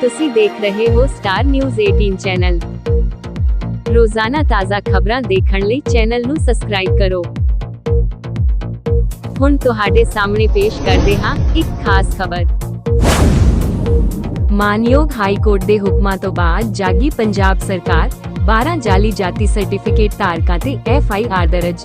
ਤੁਸੀਂ ਦੇਖ ਰਹੇ ਹੋ ਸਟਾਰ ਨਿਊਜ਼ 18 ਚੈਨਲ ਰੋਜ਼ਾਨਾ ਤਾਜ਼ਾ ਖਬਰਾਂ ਦੇਖਣ ਲਈ ਚੈਨਲ ਨੂੰ ਸਬਸਕ੍ਰਾਈਬ ਕਰੋ। ਹੁਣ ਤੁਹਾਡੇ ਸਾਹਮਣੇ ਪੇਸ਼ ਕਰਦੇ ਹਾਂ ਇੱਕ ਖਾਸ ਖਬਰ। ਮਾਨਯੋਗ ਹਾਈ ਕੋਰਟ ਦੇ ਹੁਕਮਾਂ ਤੋਂ ਬਾਅਦ ਜਾਗੀ ਪੰਜਾਬ ਸਰਕਾਰ 12 ਜਾਲੀ ਜਾਤੀ ਸਰਟੀਫਿਕੇਟ ਧਾਰਕਾਂ ਤੇ ਐਫ ਆਈ ਆਰ ਦਰਜ।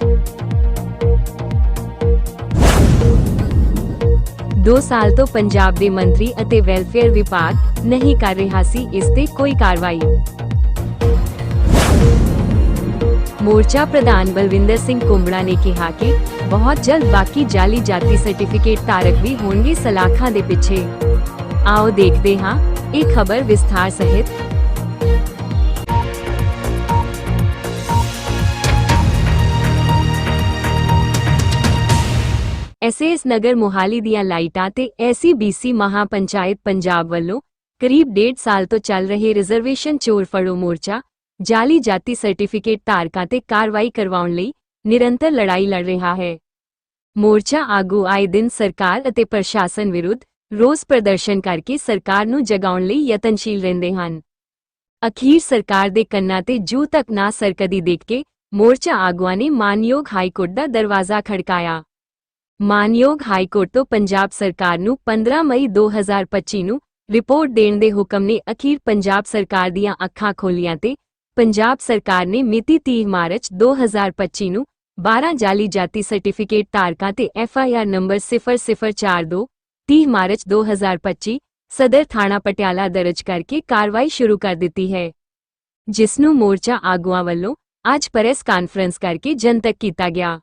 2 ਸਾਲ ਤੋਂ ਪੰਜਾਬ ਦੇ ਮੰਤਰੀ ਅਤੇ ਵੈਲਫੇਅਰ ਵਿਭਾਗ ਨਹੀਂ ਕਰ ਰਿਹਾ ਸੀ, ਇਸ ਤੇ ਕੋਈ ਕਾਰਵਾਈ। ਮੋਰਚਾ ਪ੍ਰਧਾਨ ਬਲਵਿੰਦਰ ਸਿੰਘ ਕੁੰਬੜਾ ਨੇ ਕਿਹਾ ਕਿ ਬਹੁਤ ਜਲਦ ਬਾਕੀ ਜਾਲੀ ਜਾਤੀ ਸਰਟੀਫਿਕੇਟ ਧਾਰਕ ਵੀ ਹੋਣਗੇ ਸਲਾਖਾਂ ਦੇ ਪਿੱਛੇ। ਆਓ ਦੇਖਦੇ ਹਾਂ, ਇਹ ਖਬਰ ਵਿਸਥਾਰ ਸਹਿਤ ਐਸਐਸ ਨਗਰ ਮੋਹਾਲੀ ਦੀਆਂ ਲਾਈਟਾਂ ਤੇ ਐਸਸੀਬੀਸੀ ਮਹਾਪੰਚਾਇਤ ਪੰਜਾਬ ਵੱਲੋਂ ਕਰੀਬ ਡੇਢ ਸਾਲ ਤੋਂ ਚੱਲ ਰਹੇ ਰਿਜ਼ਰਵੇਸ਼ਨ ਚੋਰ ਫੜੋ ਮੋਰਚਾ, ਜਾਲੀ ਜਾਤੀ ਸਰਟੀਫਿਕੇਟ ਧਾਰਕਾਂ ਤੇ ਕਾਰਵਾਈ ਕਰਵਾਉਣ ਲਈ ਨਿਰੰਤਰ ਲੜਾਈ ਲੜ ਰਿਹਾ ਹੈ। ਮੋਰਚਾ ਆਗੂ ਆਏ ਦਿਨ ਸਰਕਾਰ ਅਤੇ ਪ੍ਰਸ਼ਾਸਨ ਵਿਰੁੱਧ ਰੋਸ ਪ੍ਰਦਰਸ਼ਨ ਕਰਕੇ ਸਰਕਾਰ ਨੂੰ ਜਗਾਉਣ ਲਈ ਯਤਨਸ਼ੀਲ ਰਹਿੰਦੇ ਹਨ। ਅਖੀਰ ਸਰਕਾਰ ਦੇ ਕੰਨਾਂ ਤੇ ਜੂ ਤੱਕ ਨਾ ਸਰਕਦੀ ਦੇਖ ਕੇ ਮੋਰਚਾ ਆਗੂਆਂ ਨੇ ਮਾਨਯੋਗ ਹਾਈ ਕੋਰਟ ਦਾ ਦਰਵਾਜ਼ਾ ਖੜਕਾਇਆ। ਮਾਨਯੋਗ ਹਾਈ ਕੋਰਟ ਤੋਂ ਪੰਜਾਬ ਸਰਕਾਰ ਨੂੰ 15 ਮਈ 2025 ਨੂੰ ਰਿਪੋਰਟ ਦੇਣ ਦੇ ਹੁਕਮ ਨੇ ਅਖੀਰ ਪੰਜਾਬ ਸਰਕਾਰ ਦੀਆਂ ਅੱਖਾਂ ਖੋਲੀਆਂ ਤੇ ਪੰਜਾਬ ਸਰਕਾਰ ਨੇ ਮਿਤੀ 30 ਮਾਰਚ 2025 ਨੂੰ 12 ਜਾਲੀ ਜਾਤੀ ਸਰਟੀਫਿਕੇਟ ਧਾਰਕਾਂ ਤੇ F I R number 0042 30 March 2025 ਸਦਰ ਥਾਣਾ ਪਟਿਆਲਾ ਦਰਜ ਕਰਕੇ ਕਾਰਵਾਈ ਸ਼ੁਰੂ ਕਰ ਦਿੱਤੀ ਹੈ। ਜਿਸ ਨੂੰ ਮੋਰਚਾ ਆਗੂਆਂ ਵੱਲੋਂ ਅੱਜ ਪ੍ਰੈਸ ਕਾਨਫਰੰਸ ਕਰਕੇ ਜਨਤਕ ਕੀਤਾ ਗਿਆ।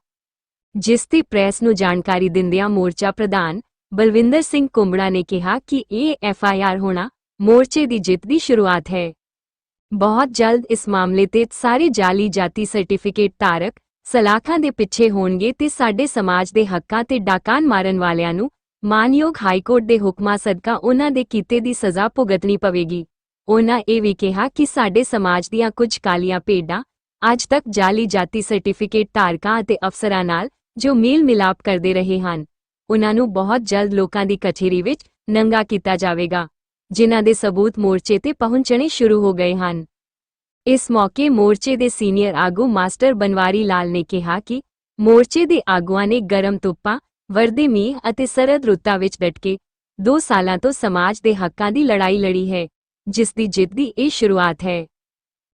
ਜਿਸ ਦੀ ਪ੍ਰੈਸ ਨੂੰ ਜਾਣਕਾਰੀ ਦਿੰਦਿਆਂ ਮੋਰਚਾ ਪ੍ਰਧਾਨ ਬਲਵਿੰਦਰ ਸਿੰਘ ਕੁੰਬੜਾ ਨੇ ਕਿਹਾ ਕਿ ਇਹ ਐਫਆਈਆਰ ਹੋਣਾ ਮੋਰਚੇ ਦੀ ਜਿੱਤ ਦੀ ਸ਼ੁਰੂਆਤ ਹੈ। ਬਹੁਤ ਜਲਦ ਇਸ ਮਾਮਲੇ ਤੇ ਸਾਰੇ ਜਾਲੀ ਜਾਤੀ ਸਰਟੀਫਿਕੇਟ ਧਾਰਕ ਸਲਾਖਾਂ ਦੇ ਪਿੱਛੇ ਹੋਣਗੇ ਤੇ ਸਾਡੇ ਸਮਾਜ ਦੇ ਹੱਕਾਂ ਤੇ ਡਾਕਾਨ ਮਾਰਨ ਵਾਲਿਆਂ ਨੂੰ ਮਾਨਯੋਗ ਹਾਈ ਕੋਰਟ ਦੇ ਹੁਕਮਾਂ ਸਦਕਾ ਉਹਨਾਂ ਦੇ ਕੀਤੇ ਦੀ ਸਜ਼ਾ ਭੁਗਤਣੀ ਪਵੇਗੀ। ਉਹਨਾਂ ਇਹ ਵੀ ਕਿਹਾ ਕਿ ਸਾਡੇ ਸਮਾਜ ਦੀਆਂ ਕੁਝ ਕਾਲੀਆਂ ਭੇਡਾਂ ਅੱਜ ਤੱਕ ਜਾਲੀ ਜਾਤੀ ਸਰਟੀਫਿਕੇਟ ਧਾਰਕਾਂ ਅਤੇ ਅਫਸਰਾਂ ਨਾਲ ਜੋ ਮੇਲ ਮਿਲਾਪ ਕਰਦੇ ਰਹੇ ਹਨ। ਉਹਨਾਂ ਨੂੰ ਬਹੁਤ ਜਲਦ ਲੋਕਾਂ ਦੀ ਕਚਹਿਰੀ ਵਿੱਚ ਨੰਗਾ ਕੀਤਾ ਜਾਵੇਗਾ, ਜਿਨ੍ਹਾਂ ਦੇ ਸਬੂਤ ਮੋਰਚੇ ਤੇ ਪਹੁੰਚਣੇ ਸ਼ੁਰੂ ਹੋ ਗਏ ਹਨ। ਇਸ ਮੌਕੇ ਮੋਰਚੇ ਦੇ ਸੀਨੀਅਰ ਆਗੂ ਮਾਸਟਰ ਬਨਵਾਰੀ ਲਾਲ ਨੇ ਕਿਹਾ ਕਿ ਮੋਰਚੇ ਦੇ ਆਗੂਆਂ ਨੇ ਗਰਮ ਧੁੱਪਾਂ ਵਰਦੇ ਮੀਂਹ ਅਤੇ ਸਰਦ ਰੁੱਤਾਂ ਵਿੱਚ ਡਟ ਕੇ 2 ਸਾਲਾਂ ਤੋਂ ਸਮਾਜ ਦੇ ਹੱਕਾਂ ਦੀ ਲੜਾਈ ਲੜੀ ਹੈ, ਜਿਸ ਦੀ ਜਿੱਤ ਦੀ ਇਹ ਸ਼ੁਰੂਆਤ ਹੈ।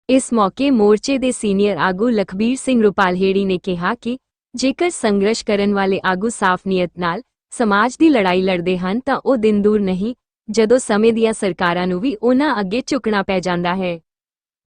ਇਸ ਮੌਕੇ ਮੋਰਚੇ ਦੇ ਸੀਨੀਅਰ ਆਗੂ ਲਖਬੀਰ ਸਿੰਘ ਰੁਪਾਲਹੇੜੀ ਨੇ ਕਿਹਾ ਕਿ ਜੇਕਰ ਸੰਘਰਸ਼ ਕਰਨ ਵਾਲੇ ਆਗੂ ਸਾਫ਼ ਨੀਅਤ ਨਾਲ ਸਮਾਜ ਦੀ ਲੜਾਈ ਲੜਦੇ ਹਨ ਤਾਂ ਉਹ ਦਿਨ ਦੂਰ ਨਹੀਂ, ਜਦੋਂ ਸਮੇਂ ਦੀਆਂ ਸਰਕਾਰਾਂ ਨੂੰ ਵੀ ਉਹਨਾਂ ਅੱਗੇ ਝੁਕਣਾ ਪੈ ਜਾਂਦਾ ਹੈ।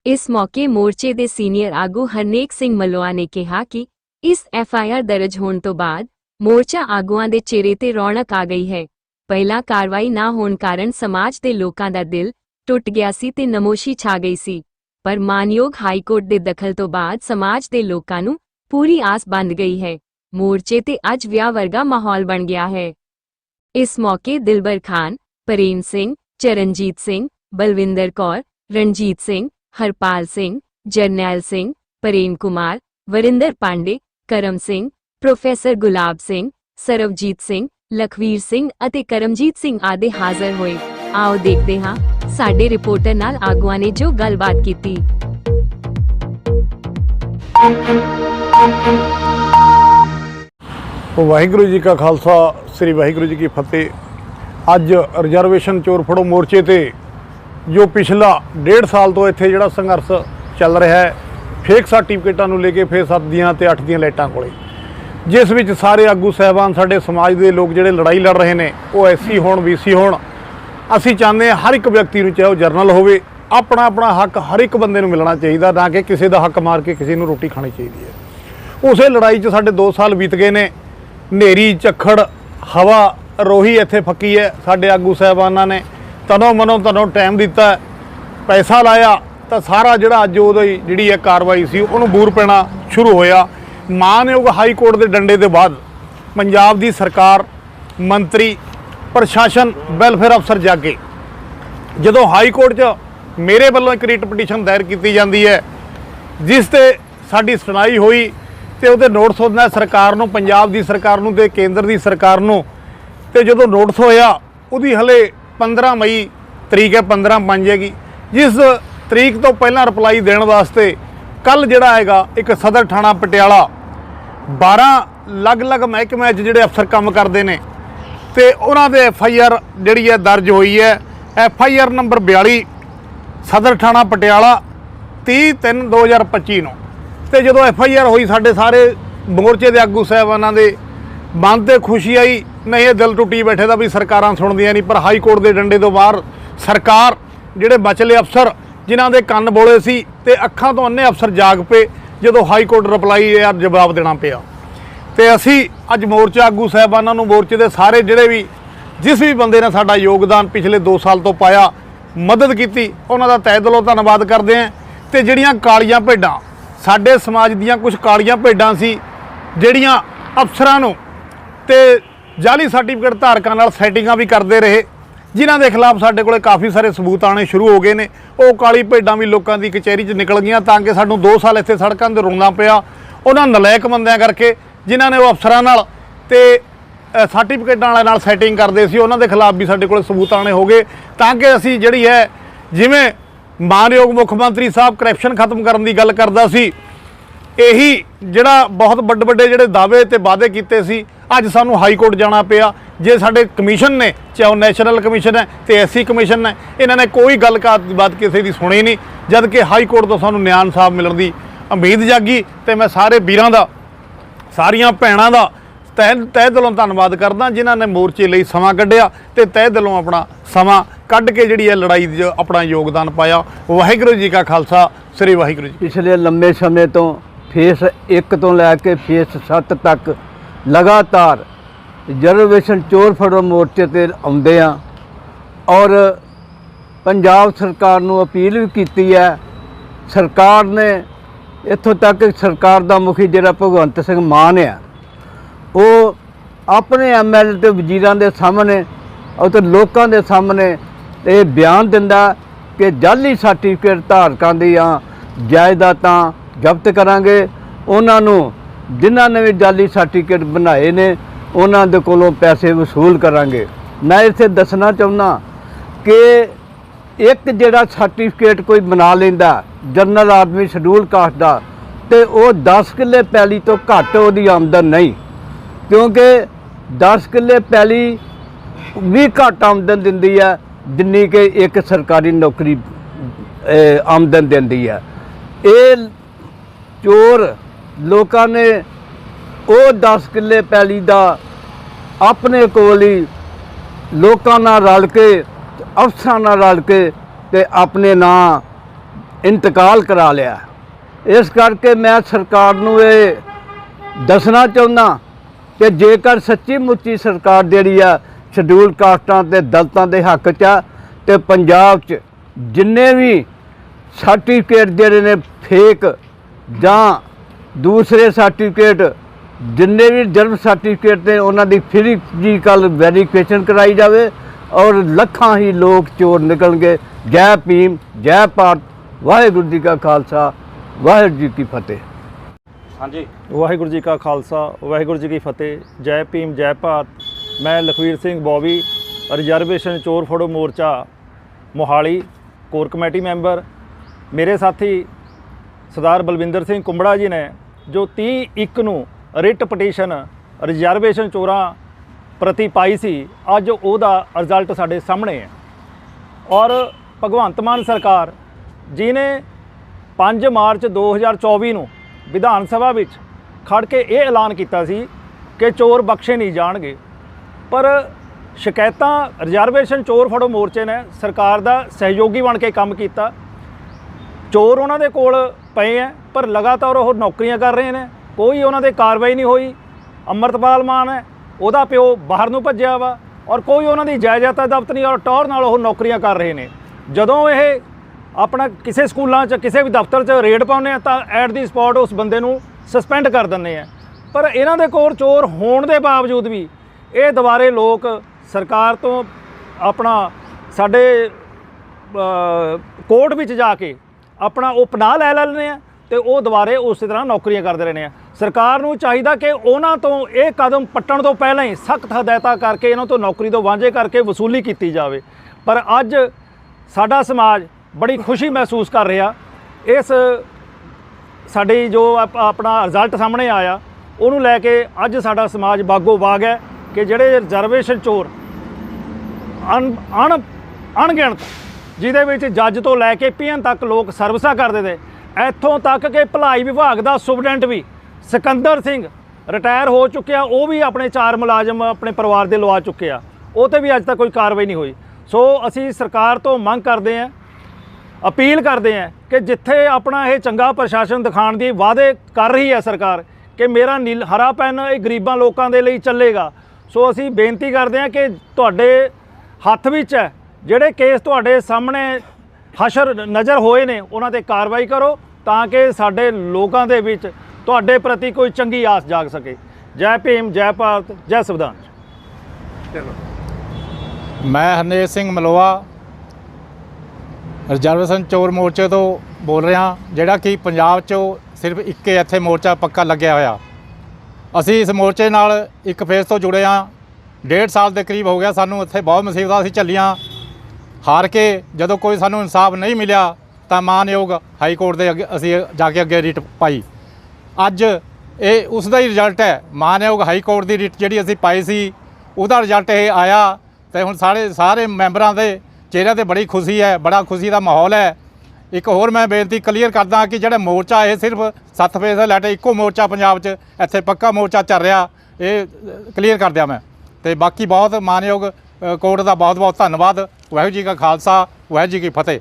ਇਸ ਮੌਕੇ ਮੋਰਚੇ ਦੇ ਸੀਨੀਅਰ ਆਗੂ ਹਰਨੇਕ ਸਿੰਘ ਮਲੋਆ ਨੇ ਕਿਹਾ ਕਿ ਇਸ ਐਫਆਈਆਰ ਦਰਜ ਹੋਣ ਤੋਂ ਬਾਅਦ ਮੋਰਚਾ ਆਗੂਆਂ ਦੇ ਚਿਹਰੇ ਤੇ ਰੌਣਕ ਆ ਗਈ ਹੈ। ਪਹਿਲਾਂ ਕਾਰਵਾਈ ਨਾ ਹੋਣ ਕਾਰਨ ਸਮਾਜ ਦੇ ਲੋਕਾਂ ਦਾ ਦਿਲ ਟੁੱਟ ਗਿਆ ਸੀ ਤੇ ਨਮੋਸ਼ੀ ਛਾ ਗਈ ਸੀ, ਪਰ ਮਾਨਯੋਗ ਹਾਈ ਕੋਰਟ ਦੇ ਦਖਲ ਤੋਂ ਬਾਅਦ ਸਮਾਜ ਦੇ ਲੋਕਾਂ ਨੂੰ ਪੂਰੀ ਆਸ ਬੰਦ ਗਈ ਹੈ। ਮੋਰਚੇ ਤੇ ਅੱਜ ਵਿਆਹ ਵਰਗਾ ਮਾਹੌਲ ਬਣ ਗਿਆ ਹੈ। ਇਸ ਮੌਕੇ ਦਿਲਬਰ ਖਾਨ, ਪ੍ਰੇਮ ਸਿੰਘ, ਚਰਨਜੀਤ ਸਿੰਘ, ਬਲਵਿੰਦਰ ਕੌਰ, ਰਣਜੀਤ ਸਿੰਘ, ਹਰਪਾਲ ਸਿੰਘ, ਜਰਨੈਲ ਸਿੰਘ, ਪ੍ਰੇਮ ਕੁਮਾਰ, ਵਰਿੰਦਰ ਪਾਂਡੇ, ਕਰਮ ਸਿੰਘ, ਪ੍ਰੋਫੈਸਰ ਗੁਲਾਬ ਸਿੰਘ ਸਰਵਜੀਤ ਸਿੰਘ, ਲਖਵੀਰ ਸਿੰਘ ਅਤੇ ਕਰਮਜੀਤ ਸਿੰਘ ਆਦਿ ਹਾਜ਼ਰ ਹੋਏ। ਆਓ ਦੇਖਦੇ ਹਾਂ ਸਾਡੇ ਰਿਪੋਰਟਰ ਨਾਲ ਆਗੂਆਂ ਨੇ ਜੋ ਗੱਲਬਾਤ ਕੀਤੀ। ਵਾਹਿਗੁਰੂ ਜੀ ਕਾ ਖਾਲਸਾ, ਸ੍ਰੀ ਵਾਹਿਗੁਰੂ ਜੀ ਕੀ ਫਤਿਹ। ਅੱਜ ਰਿਜ਼ਰਵੇਸ਼ਨ ਚੋਰ ਫੜੋ ਮੋਰਚੇ ਤੇ, ਜੋ ਪਿਛਲਾ ਡੇਢ ਸਾਲ ਤੋਂ ਇੱਥੇ ਜਿਹੜਾ ਸੰਘਰਸ਼ ਚੱਲ ਰਿਹਾ ਹੈ, ਫੇਕ ਸਰਟੀਫਿਕੇਟਾਂ ਨੂੰ ਲੈ ਕੇ ਫੇਰ 7 ਦੀਆਂ ਤੇ 8 ਦੀਆਂ ਲਾਈਟਾਂ ਕੋਲੇ। ਜਿਸ ਵਿੱਚ ਸਾਰੇ ਆਗੂ ਸਹਿਬਾਨ ਸਾਡੇ ਸਮਾਜ ਦੇ ਲੋਕ ਜਿਹੜੇ ਲੜਾਈ ਲੜ ਰਹੇ ਨੇ, ਉਹ ਐਸਸੀ ਹੋਣ ਬੀਸੀ ਹੋਣ, ਅਸੀਂ ਚਾਹੁੰਦੇ ਹਾਂ ਹਰ ਇੱਕ ਵਿਅਕਤੀ ਨੂੰ ਚਾਹੇ ਉਹ ਜਰਨਲ ਹੋਵੇ ਆਪਣਾ ਆਪਣਾ ਹੱਕ ਹਰ ਇੱਕ ਬੰਦੇ ਨੂੰ ਮਿਲਣਾ ਚਾਹੀਦਾ, ਨਾ ਕਿ ਕਿਸੇ ਦਾ ਹੱਕ ਮਾਰ ਕੇ ਕਿਸੇ ਨੂੰ ਰੋਟੀ ਖਾਣੀ ਚਾਹੀਦੀ ਹੈ। ਉਸੇ ਲੜਾਈ 'ਚ ਸਾਡੇ 2 ਸਾਲ ਬੀਤ ਗਏ ਨੇ। ਨੇਰੀ ਚੱਖੜ ਹਵਾ, ਰੋਹੀ ਇੱਥੇ ਫੱਕੀ ਹੈ। ਸਾਡੇ ਆਗੂ ਸਾਹਿਬਾਨਾਂ ਨੇ ਤਨੋਂ ਮਨੋਂ ਤਨੋਂ ਟਾਈਮ ਦਿੱਤਾ ਪੈਸਾ ਲਾਇਆ ਤਾਂ ਸਾਰਾ ਜਿਹੜਾ ਅੱਜ ਉਹਦੀ ਜਿਹੜੀ ਹੈ ਕਾਰਵਾਈ ਸੀ, ਉਹਨੂੰ ਬੂਰ ਪੈਣਾ ਸ਼ੁਰੂ ਹੋਇਆ। ਮਾਨਯੋਗ ਹਾਈ ਕੋਰਟ ਦੇ ਡੰਡੇ ਦੇ ਬਾਅਦ ਪੰਜਾਬ ਦੀ ਸਰਕਾਰ, ਮੰਤਰੀ, ਪ੍ਰਸ਼ਾਸਨ, ਵੈਲਫੇਅਰ ਅਫਸਰ ਜਾਗੇ। ਜਦੋਂ ਹਾਈ ਕੋਰਟ 'ਚ ਮੇਰੇ ਵੱਲੋਂ ਇੱਕ ਰੀਟ ਪਟੀਸ਼ਨ ਦਾਇਰ ਕੀਤੀ ਜਾਂਦੀ ਹੈ, ਜਿਸ ਤੇ ਸਾਡੀ ਸੁਣਾਈ ਹੋਈ ਤੇ ਉਹਦੇ ਨੋਟਿਸ ਹੁੰਦਾ ਸਰਕਾਰ ਨੂੰ, ਪੰਜਾਬ ਦੀ ਸਰਕਾਰ ਨੂੰ ਤੇ ਕੇਂਦਰ ਦੀ ਸਰਕਾਰ ਨੂੰ। ਤੇ ਜਦੋਂ ਨੋਟਿਸ ਹੋਇਆ, ਉਹਦੀ ਹਲੇ 15 ਮਈ ਤਰੀਕ ਹੈ 15 ਪੰਜ ਹੈਗੀ। ਜਿਸ ਤਰੀਕ ਤੋਂ ਪਹਿਲਾਂ ਰਿਪਲਾਈ ਦੇਣ ਵਾਸਤੇ ਕੱਲ ਜਿਹੜਾ ਹੈਗਾ, ਇੱਕ ਸਦਰ ਥਾਣਾ ਪਟਿਆਲਾ 12 ਅਲੱਗ-ਅਲੱਗ ਮਹਿਕਮਿਆਂ 'ਚ ਜਿਹੜੇ ਅਫਸਰ ਕੰਮ ਕਰਦੇ ਨੇ। ਤੇ ਉਹਨਾਂ ਦੇ ਐਫ ਆਈ ਆਰ ਜਿਹੜੀ ਹੈ, ਦਰਜ ਹੋਈ ਹੈ। ਐਫ ਆਈ ਆਰ ਨੰਬਰ 42 ਸਦਰ ਥਾਣਾ ਪਟਿਆਲਾ 30 3 2025 ਨੂੰ। ਤੇ ਜਦੋਂ ਐਫ ਆਈ ਆਰ ਹੋਈ, ਸਾਡੇ ਸਾਰੇ ਮੋਰਚੇ ਦੇ ਆਗੂ ਸਾਹਿਬਾਨਾਂ ਦੇ ਮਨ ਤੇ ਖੁਸ਼ੀ ਆਈ। ਨਹੀਂ, ਇਹ ਦਿਲ ਟੁੱਟੀ ਬੈਠੇ ਦਾ ਵੀ ਸਰਕਾਰਾਂ ਸੁਣਦੀਆਂ ਨਹੀਂ, ਪਰ ਹਾਈ ਕੋਰਟ ਦੇ ਡੰਡੇ ਤੋਂ ਬਾਹਰ ਸਰਕਾਰ ਜਿਹੜੇ ਬਚਲੇ ਅਫਸਰ, ਜਿਨ੍ਹਾਂ ਦੇ ਕੰਨ ਬੋਲੇ ਸੀ ਤੇ ਅੱਖਾਂ ਤੋਂ ਅੰਨੇ ਅਫਸਰ ਜਾਗ ਪਏ, ਜਦੋਂ ਹਾਈ ਕੋਰਟ ਰਿਪਲਾਈ ਯਾਰ ਜਵਾਬ ਦੇਣਾ ਪਿਆ। ਤੇ ਅਸੀਂ ਅੱਜ ਮੋਰਚਾ ਆਗੂ ਸਾਹਿਬਾਨਾਂ ਨੂੰ, ਮੋਰਚੇ ਦੇ ਸਾਰੇ ਜਿਹੜੇ ਵੀ, ਜਿਸ ਵੀ ਬੰਦੇ ਨੇ ਸਾਡਾ ਯੋਗਦਾਨ ਪਿਛਲੇ 2 ਸਾਲ ਤੋਂ ਪਾਇਆ, ਮਦਦ ਕੀਤੀ, ਉਹਨਾਂ ਦਾ ਤਹਿ ਦਿਲੋਂ ਧੰਨਵਾਦ ਕਰਦੇ ਹਾਂ। ਤੇ ਜਿਹੜੀਆਂ ਕਾਲੀਆਂ ਭੇਡਾਂ ਸਾਡੇ ਸਮਾਜ ਦੀਆਂ ਕੁਝ ਕਾਲੀਆਂ ਭੇਡਾਂ ਸੀ, ਜਿਹੜੀਆਂ ਅਫਸਰਾਂ ਨੂੰ ਤੇ ਜਾਲੀ ਸਰਟੀਫਿਕੇਟ ਧਾਰਕਾਂ ਨਾਲ ਸੈਟਿੰਗਾਂ ਵੀ ਕਰਦੇ ਰਹੇ, ਜਿਨ੍ਹਾਂ ਦੇ ਖਿਲਾਫ ਸਾਡੇ ਕੋਲੇ ਕਾਫੀ ਸਾਰੇ ਸਬੂਤ ਆਣੇ ਸ਼ੁਰੂ ਹੋ ਗਏ ਨੇ। ਉਹ ਕਾਲੀ ਭੇਡਾਂ ਵੀ ਲੋਕਾਂ ਦੀ ਕਚਹਿਰੀ 'ਚ ਨਿਕਲ ਗਈਆਂ ਤਾਂ ਕਿ ਸਾਨੂੰ 2 ਸਾਲ ਇੱਥੇ ਸੜਕਾਂ ਤੇ ਰੋਣਾ ਪਿਆ। ਉਹਨਾਂ ਨਲਾਇਕ ਬੰਦਿਆਂ ਕਰਕੇ ਜਿਨ੍ਹਾਂ ਨੇ ਉਹ ਅਫਸਰਾਂ ਨਾਲ ਤੇ ਸਰਟੀਫਿਕੇਟਾਂ ਵਾਲਿਆਂ ਨਾਲ ਸੈਟਿੰਗ ਕਰਦੇ ਸੀ, ਉਹਨਾਂ ਦੇ ਖਿਲਾਫ ਵੀ ਸਾਡੇ ਕੋਲ ਸਬੂਤ ਆਣੇ ਹੋ ਗਏ। ਤਾਂ ਕਿ ਅਸੀਂ ਜਿਹੜੀ ਹੈ, ਜਿਵੇਂ ਮਾਨਯੋਗ ਮੁੱਖ ਮੰਤਰੀ ਸਾਹਿਬ ਕਰਪਸ਼ਨ ਖਤਮ ਕਰਨ ਦੀ ਗੱਲ ਕਰਦਾ ਸੀ। ਇਹੀ ਜਿਹੜਾ ਬਹੁਤ ਵੱਡੇ ਵੱਡੇ ਜਿਹੜੇ ਦਾਅਵੇ ਤੇ ਵਾਅਦੇ ਕੀਤੇ ਸੀ, ਅੱਜ ਸਾਨੂੰ ਹਾਈ ਕੋਰਟ ਜਾਣਾ ਪਿਆ। ਜੇ ਸਾਡੇ ਕਮਿਸ਼ਨ ਨੇ, ਚਾਹੇ ਉਹ ਨੈਸ਼ਨਲ ਕਮਿਸ਼ਨ ਹੈ ਤੇ ਐਸਸੀ ਕਮਿਸ਼ਨ ਹੈ, ਇਹਨਾਂ ਨੇ ਕੋਈ ਗੱਲ ਬਾਤ ਕਿਸੇ ਦੀ ਸੁਣੀ ਨਹੀਂ ਜਦ ਕਿ ਹਾਈ ਕੋਰਟ ਤੋਂ ਸਾਨੂੰ ਨਿਆਂ ਸਾਹਿਬ ਮਿਲਣ ਦੀ ਉਮੀਦ ਜਾਗੀ ਤੇ ਮੈਂ ਸਾਰੇ ਵੀਰਾਂ ਦਾ, ਸਾਰੀਆਂ ਭੈਣਾਂ ਦਾ ਤਹਿ ਤਹਿ ਦਿਲੋਂ ਧੰਨਵਾਦ ਕਰਦਾ ਜਿਨ੍ਹਾਂ ਨੇ ਮੋਰਚੇ ਲਈ ਸਮਾਂ ਕੱਢਿਆ ਤੇ ਤਹਿ ਦਿਲੋਂ ਆਪਣਾ ਸਮਾਂ ਕੱਢ ਕੇ ਜਿਹੜੀ ਹੈ ਲੜਾਈ 'ਚ ਆਪਣਾ ਯੋਗਦਾਨ ਪਾਇਆ। ਵਾਹਿਗੁਰੂ ਜੀ ਕਾ ਖਾਲਸਾ, ਸ੍ਰੀ ਵਾਹਿਗੁਰੂ ਜੀ ਪਿਛਲੇ ਲੰਮੇ ਸਮੇਂ ਤੋਂ ਫੇਸ 1 ਤੋਂ ਲੈ ਕੇ ਫੇਸ 7 ਤੱਕ ਲਗਾਤਾਰ ਰਿਜ਼ਰਵੇਸ਼ਨ ਚੋਰ ਫੜੋ ਮੋਰਚੇ ਤੇ ਆਉਂਦੇ ਆ ਔਰ ਪੰਜਾਬ ਸਰਕਾਰ ਨੂੰ ਅਪੀਲ ਵੀ ਕੀਤੀ ਹੈ, ਸਰਕਾਰ ਨੇ ਇੱਥੋਂ ਤੱਕ ਸਰਕਾਰ ਦਾ ਮੁਖੀ ਜਿਹੜਾ ਭਗਵੰਤ ਸਿੰਘ ਮਾਨ ਆ ਉਹ ਆਪਣੇ ਐਮਐਲਏ ਤੇ ਵਜ਼ੀਰਾਂ ਦੇ ਸਾਹਮਣੇ ਅਤੇ ਲੋਕਾਂ ਦੇ ਸਾਹਮਣੇ ਇਹ ਬਿਆਨ ਦਿੰਦਾ ਕਿ ਜਾਲੀ ਸਰਟੀਫਿਕੇਟ ਧਾਰਕਾਂ ਦੀਆਂ ਜਾਇਦਾਦਾਂ ਜ਼ਬਤ ਕਰਾਂਗੇ। ਉਹਨਾਂ ਨੂੰ ਜਿਨ੍ਹਾਂ ਨੇ ਵੀ ਜਾਲੀ ਸਰਟੀਫਿਕੇਟ ਬਣਾਏ ਨੇ, ਉਹਨਾਂ ਦੇ ਕੋਲੋਂ ਪੈਸੇ ਵਸੂਲ ਕਰਾਂਗੇ। ਮੈਂ ਇੱਥੇ ਦੱਸਣਾ ਚਾਹੁੰਦਾ ਕਿ ਇੱਕ ਜਿਹੜਾ ਸਰਟੀਫਿਕੇਟ ਕੋਈ ਬਣਾ ਲੈਂਦਾ ਜਨਰਲ ਆਦਮੀ ਸ਼ਡਿਊਲ ਕਾਸਟ ਦਾ, ਤੇ ਉਹ 10 ਕਿੱਲੇ ਪੈਲੀ ਤੋਂ ਘੱਟ ਉਹਦੀ ਆਮਦਨ ਨਹੀਂ। ਕਿਉਂਕਿ 10 ਕਿੱਲੇ ਪੈਲੀ ਵੀ ਘੱਟ ਆਮਦਨ ਦਿੰਦੀ ਹੈ ਜਿੰਨੀ ਕਿ ਇੱਕ ਸਰਕਾਰੀ ਨੌਕਰੀ ਆਮਦਨ ਦਿੰਦੀ ਹੈ ਇਹ ਚੋਰ ਲੋਕਾਂ ਨੇ ਉਹ 10 ਕਿੱਲੇ ਪੈਲੀ ਦਾ ਆਪਣੇ ਕੋਲ ਹੀ ਲੋਕਾਂ ਨਾਲ ਰਲ ਕੇ, ਅਫਸਰਾਂ ਨਾਲ ਰਲ ਕੇ ਤੇ ਆਪਣੇ ਨਾਂ ਇੰਤਕਾਲ ਕਰਾ ਲਿਆ। ਇਸ ਕਰਕੇ ਮੈਂ ਸਰਕਾਰ ਨੂੰ ਇਹ ਦੱਸਣਾ ਚਾਹੁੰਦਾ ਕਿ ਜੇਕਰ ਸੱਚੀ ਮੁੱਚੀ ਸਰਕਾਰ ਜਿਹੜੀ ਆ ਸ਼ਡਿਊਲ ਕਾਸਟਾਂ ਤੇ ਦਲਤਾਂ ਦੇ ਹੱਕ 'ਚ ਆ ਤੇ ਪੰਜਾਬ 'ਚ ਜਿੰਨੇ ਵੀ ਸਰਟੀਫਿਕੇਟ ਜਿਹੜੇ ਨੇ ਫੇਕ ਜਾਂ ਦੂਸਰੇ ਸਰਟੀਫਿਕੇਟ, ਜਿੰਨੇ ਵੀ ਜਨਮ ਸਰਟੀਫਿਕੇਟ ਨੇ, ਉਹਨਾਂ ਦੀ ਫਿਜ਼ੀਕਲ ਵੈਰੀਫਿਕੇਸ਼ਨ ਕਰਾਈ ਜਾਵੇ ਔਰ ਲੱਖਾਂ ਹੀ ਲੋਕ ਚੋਰ ਨਿਕਲਣਗੇ। ਜੈ ਭੀਮ, ਜੈ ਭਾਰਤ, ਵਾਹਿਗੁਰੂ ਜੀ ਕਾ ਖਾਲਸਾ, ਵਾਹਿਗੁਰੂ ਜੀ ਕੀ ਫਤਿਹ। ਹਾਂਜੀ। ਵਾਹਿਗੁਰੂ ਜੀ ਕਾ ਖਾਲਸਾ, ਵਾਹਿਗੁਰੂ ਜੀ ਕੀ ਫਤਿਹ। ਜੈ ਭੀਮ, ਜੈ ਭਾਰਤ। ਮੈਂ ਲਖਵੀਰ ਸਿੰਘ ਬੋਵੀ, ਰਿਜ਼ਰਵੇਸ਼ਨ ਚੋਰ ਫੜੋ ਮੋਰਚਾ, ਮੋਹਾਲੀ, ਕੋਰ ਕਮੇਟੀ ਮੈਂਬਰ। ਮੇਰੇ ਸਾਥੀ ਸਰਦਾਰ ਬਲਵਿੰਦਰ ਸਿੰਘ ਕੁੰਬੜਾ ਜੀ ਨੇ, ਜੋ 30 ਇੱਕ ਨੂੰ ਰਿਟ ਪਟੀਸ਼ਨ ਰਿਜ਼ਰਵੇਸ਼ਨ ਚੋਰਾਂ ਪ੍ਰਤੀ ਪਾਈ ਸੀ, ਅੱਜ ਉਹਦਾ ਰਿਜ਼ਲਟ ਸਾਡੇ ਸਾਹਮਣੇ ਹੈ। ਔਰ ਭਗਵੰਤ ਮਾਨ ਸਰਕਾਰ ਜੀ ਨੇ 5 ਮਾਰਚ 2024 ਨੂੰ ਵਿਧਾਨ ਸਭਾ ਵਿੱਚ ਖੜ ਕੇ ਇਹ ਐਲਾਨ ਕੀਤਾ ਸੀ ਕਿ ਚੋਰ ਬਖਸ਼ੇ ਨਹੀਂ ਜਾਣਗੇ। ਪਰ ਸ਼ਿਕਾਇਤਾਂ, ਰਿਜ਼ਰਵੇਸ਼ਨ ਚੋਰ ਫੜੋ ਮੋਰਚੇ ਨੇ, ਸਰਕਾਰ ਦਾ ਸਹਿਯੋਗੀ ਬਣ ਕੇ ਕੰਮ ਕੀਤਾ। ਚੋਰ ਉਹਨਾਂ ਦੇ ਕੋਲ ਪਏ ਹੈ ਪਰ ਲਗਾਤਾਰ ਉਹ ਨੌਕਰੀਆਂ ਕਰ ਰਹੇ ਨੇ। ਕੋਈ ਉਹਨਾਂ ਦੇ ਕਾਰਵਾਈ ਨਹੀਂ ਹੋਈ। ਅੰਮ੍ਰਿਤਪਾਲ ਮਾਨ ਹੈ ਉਹਦਾ ਪਿਓ ਬਾਹਰ ਨੂੰ ਭੱਜਿਆ ਵਾ, ਔਰ ਕੋਈ ਉਹਨਾਂ ਦੀ ਜਾਇਦਾਦ ਜ਼ਬਤ ਨਹੀਂ, ਔਰ ਟੌਰ ਨਾਲ ਉਹ ਨੌਕਰੀਆਂ ਕਰ ਰਹੇ ਨੇ। ਜਦੋਂ ਇਹ ਆਪਣਾ ਕਿਸੇ ਸਕੂਲਾਂ 'ਚ, ਕਿਸੇ ਵੀ ਦਫ਼ਤਰ 'ਚ ਰੇਡ ਪਾਉਂਦੇ ਆ ਤਾਂ ਐਟ ਦੀ ਸਪੌਟ ਉਸ ਬੰਦੇ ਨੂੰ ਸਸਪੈਂਡ ਕਰ ਦਿੰਦੇ ਆ। ਪਰ ਇਹਨਾਂ ਦੇ ਕੋਲ ਚੋਰ ਹੋਣ ਦੇ ਬਾਵਜੂਦ ਵੀ ਇਹ ਦੁਬਾਰੇ ਲੋਕ ਸਰਕਾਰ ਤੋਂ ਆਪਣਾ ਸਾਡੇ ਕੋਰਟ ਵਿੱਚ ਜਾ ਕੇ ਆਪਣਾ ਉਹ ਪਨਾਹ ਲੈ ਲੈਂਦੇ ਆ ਤੇ ਉਹ ਦੁਬਾਰੇ ਉਸੇ ਤਰ੍ਹਾਂ ਨੌਕਰੀਆਂ ਕਰਦੇ ਰਹਿੰਦੇ ਆ। ਸਰਕਾਰ ਨੂੰ ਚਾਹੀਦਾ ਕਿ ਉਹਨਾਂ ਤੋਂ ਇਹ ਕਦਮ ਪੱਟਣ ਤੋਂ ਪਹਿਲਾਂ ਹੀ ਸਖਤ ਹਦਾਇਤਾਂ ਕਰਕੇ ਇਹਨਾਂ ਤੋਂ ਨੌਕਰੀ ਤੋਂ ਵਾਂਝੇ ਕਰਕੇ ਵਸੂਲੀ ਕੀਤੀ ਜਾਵੇ। ਪਰ ਅੱਜ ਸਾਡਾ ਸਮਾਜ ਬੜੀ ਖੁਸ਼ੀ ਮਹਿਸੂਸ ਕਰ ਰਿਹਾ। ਇਸ ਸਾਡੀ ਜੋ ਆਪਣਾ ਰਿਜ਼ਲਟ ਸਾਹਮਣੇ ਆਇਆ, ਉਹਨੂੰ ਲੈ ਕੇ ਅੱਜ ਸਾਡਾ ਸਮਾਜ ਬਾਗੋ ਬਾਗ ਹੈ ਕਿ ਜਿਹੜੇ ਰਿਜ਼ਰਵੇਸ਼ਨ ਚੋਰ ਅਣ ਅਣ, ਅਣਗਿਣਤ, ਜਿਹਦੇ ਵਿੱਚ ਜੱਜ ਤੋਂ ਲੈ ਕੇ ਪੀਐਨ ਤੱਕ ਲੋਕ ਸਰਵਿਸਾਂ ਕਰਦੇ ਤੇ ਇੱਥੋਂ ਤੱਕ ਕਿ ਭਲਾਈ ਵਿਭਾਗ ਦਾ ਸੁਪਰਡੈਂਟ ਵੀ ਸਿਕੰਦਰ ਸਿੰਘ ਰਿਟਾਇਰ ਹੋ ਚੁੱਕਿਆ, ਉਹ ਵੀ ਆਪਣੇ ਚਾਰ ਮੁਲਾਜ਼ਮ ਆਪਣੇ ਪਰਿਵਾਰ ਦੇ ਲਵਾ ਚੁੱਕੇ ਆ। ਉਹ ਤੇ ਵੀ ਅੱਜ ਤੱਕ ਕੋਈ ਕਾਰਵਾਈ ਨਹੀਂ ਹੋਈ। ਸੋ ਅਸੀਂ ਸਰਕਾਰ ਤੋਂ ਮੰਗ ਕਰਦੇ ਹਾਂ ਅਪੀਲ ਕਰਦੇ ਹਾਂ ਕਿ ਜਿੱਥੇ ਆਪਣਾ ਇਹ ਚੰਗਾ ਪ੍ਰਸ਼ਾਸਨ ਦਿਖਾਉਣ ਦੀ ਵਾਅਦੇ ਕਰ ਰਹੀ ਹੈ ਸਰਕਾਰ, ਕਿ ਮੇਰਾ ਨੀਲ ਹਰਾ ਪੈਨ ਇਹ ਗਰੀਬਾਂ ਲੋਕਾਂ ਦੇ ਲਈ ਚੱਲੇਗਾ। ਸੋ ਅਸੀਂ ਬੇਨਤੀ ਕਰਦੇ ਹਾਂ ਕਿ ਤੁਹਾਡੇ ਹੱਥ ਵਿੱਚ ਹੈ, ਜਿਹੜੇ ਕੇਸ ਤੁਹਾਡੇ ਸਾਹਮਣੇ ਹਸ਼ਰ ਨਜ਼ਰ ਹੋਏ ਨੇ, ਉਹਨਾਂ ਤੇ ਕਾਰਵਾਈ ਕਰੋ ਤਾਂ ਕਿ ਸਾਡੇ ਲੋਕਾਂ ਦੇ ਵਿੱਚ ਤੁਹਾਡੇ ਪ੍ਰਤੀ ਕੋਈ ਚੰਗੀ ਆਸ ਜਾਗ ਸਕੇ। ਜੈ ਭੀਮ, ਜੈ ਭਾਰਤ, ਜੈ ਸੰਵਿਧਾਨ। ਮੈਂ ਹਰਨੇਜ ਸਿੰਘ ਮਲੋਆ ਰਿਜ਼ਰਵੇਸ਼ਨ ਚੋਰ ਮੋਰਚੇ ਤੋਂ ਬੋਲ ਰਿਹਾ, ਜਿਹੜਾ ਕਿ ਪੰਜਾਬ 'ਚੋਂ ਸਿਰਫ ਇੱਕੇ ਇੱਥੇ ਮੋਰਚਾ ਪੱਕਾ ਲੱਗਿਆ ਹੋਇਆ। ਅਸੀਂ ਇਸ ਮੋਰਚੇ ਨਾਲ ਇੱਕ ਫੇਸ ਤੋਂ ਜੁੜੇ ਹਾਂ। ਡੇਢ ਸਾਲ ਦੇ ਕਰੀਬ ਹੋ ਗਿਆ ਸਾਨੂੰ ਇੱਥੇ ਬਹੁਤ ਮੁਸੀਬਤਾਂ ਅਸੀਂ ਝੱਲੀਆਂ। ਹਾਰ ਕੇ ਜਦੋਂ ਕੋਈ ਸਾਨੂੰ ਇਨਸਾਫ ਨਹੀਂ ਮਿਲਿਆ, ਤਾਂ ਮਾਨਯੋਗ ਹਾਈ ਕੋਰਟ ਦੇ ਅੱਗੇ ਅਸੀਂ ਜਾ ਕੇ ਅੱਗੇ ਰਿਟ ਪਾਈ। ਅੱਜ ਇਹ ਉਸ ਦਾ ਹੀ ਰਿਜ਼ਲਟ ਹੈ। ਮਾਨਯੋਗ ਹਾਈ ਕੋਰਟ ਦੀ ਰਿਟ ਜਿਹੜੀ ਅਸੀਂ ਪਾਈ ਸੀ, ਉਹਦਾ ਰਿਜ਼ਲਟ ਇਹ ਆਇਆ ਤੇ ਹੁਣ ਸਾਰੇ ਸਾਰੇ ਮੈਂਬਰਾਂ ਦੇ ਚਿਹਰਿਆਂ ਤੇ ਬੜੀ ਖੁਸ਼ੀ ਹੈ, ਬੜਾ ਖੁਸ਼ੀ ਦਾ ਮਾਹੌਲ ਹੈ। ਇੱਕ ਹੋਰ ਮੈਂ ਬੇਨਤੀ ਕਲੀਅਰ ਕਰਦਾ ਕਿ ਜਿਹੜਾ ਮੋਰਚਾ ਇਹ ਸਿਰਫ ਸੱਤ ਫੇਸ ਦਾ ਲੈਟ ਇੱਕੋ ਮੋਰਚਾ ਪੰਜਾਬ 'ਚ, ਇੱਥੇ ਪੱਕਾ ਮੋਰਚਾ ਚੱਲ ਰਿਹਾ, ਇਹ ਕਲੀਅਰ ਕਰ ਦਿਆਂ ਮੈਂ। ਤੇ ਬਾਕੀ ਬਹੁਤ ਮਾਨਯੋਗ ਕੋਰਟ ਦਾ ਬਹੁਤ ਬਹੁਤ ਧੰਨਵਾਦ। ਵਾਹਿਗੁਰੂ ਜੀ ਕਾ ਖਾਲਸਾ, ਵਾਹਿਗੁਰੂ ਜੀ ਕੀ ਫਤਿਹ।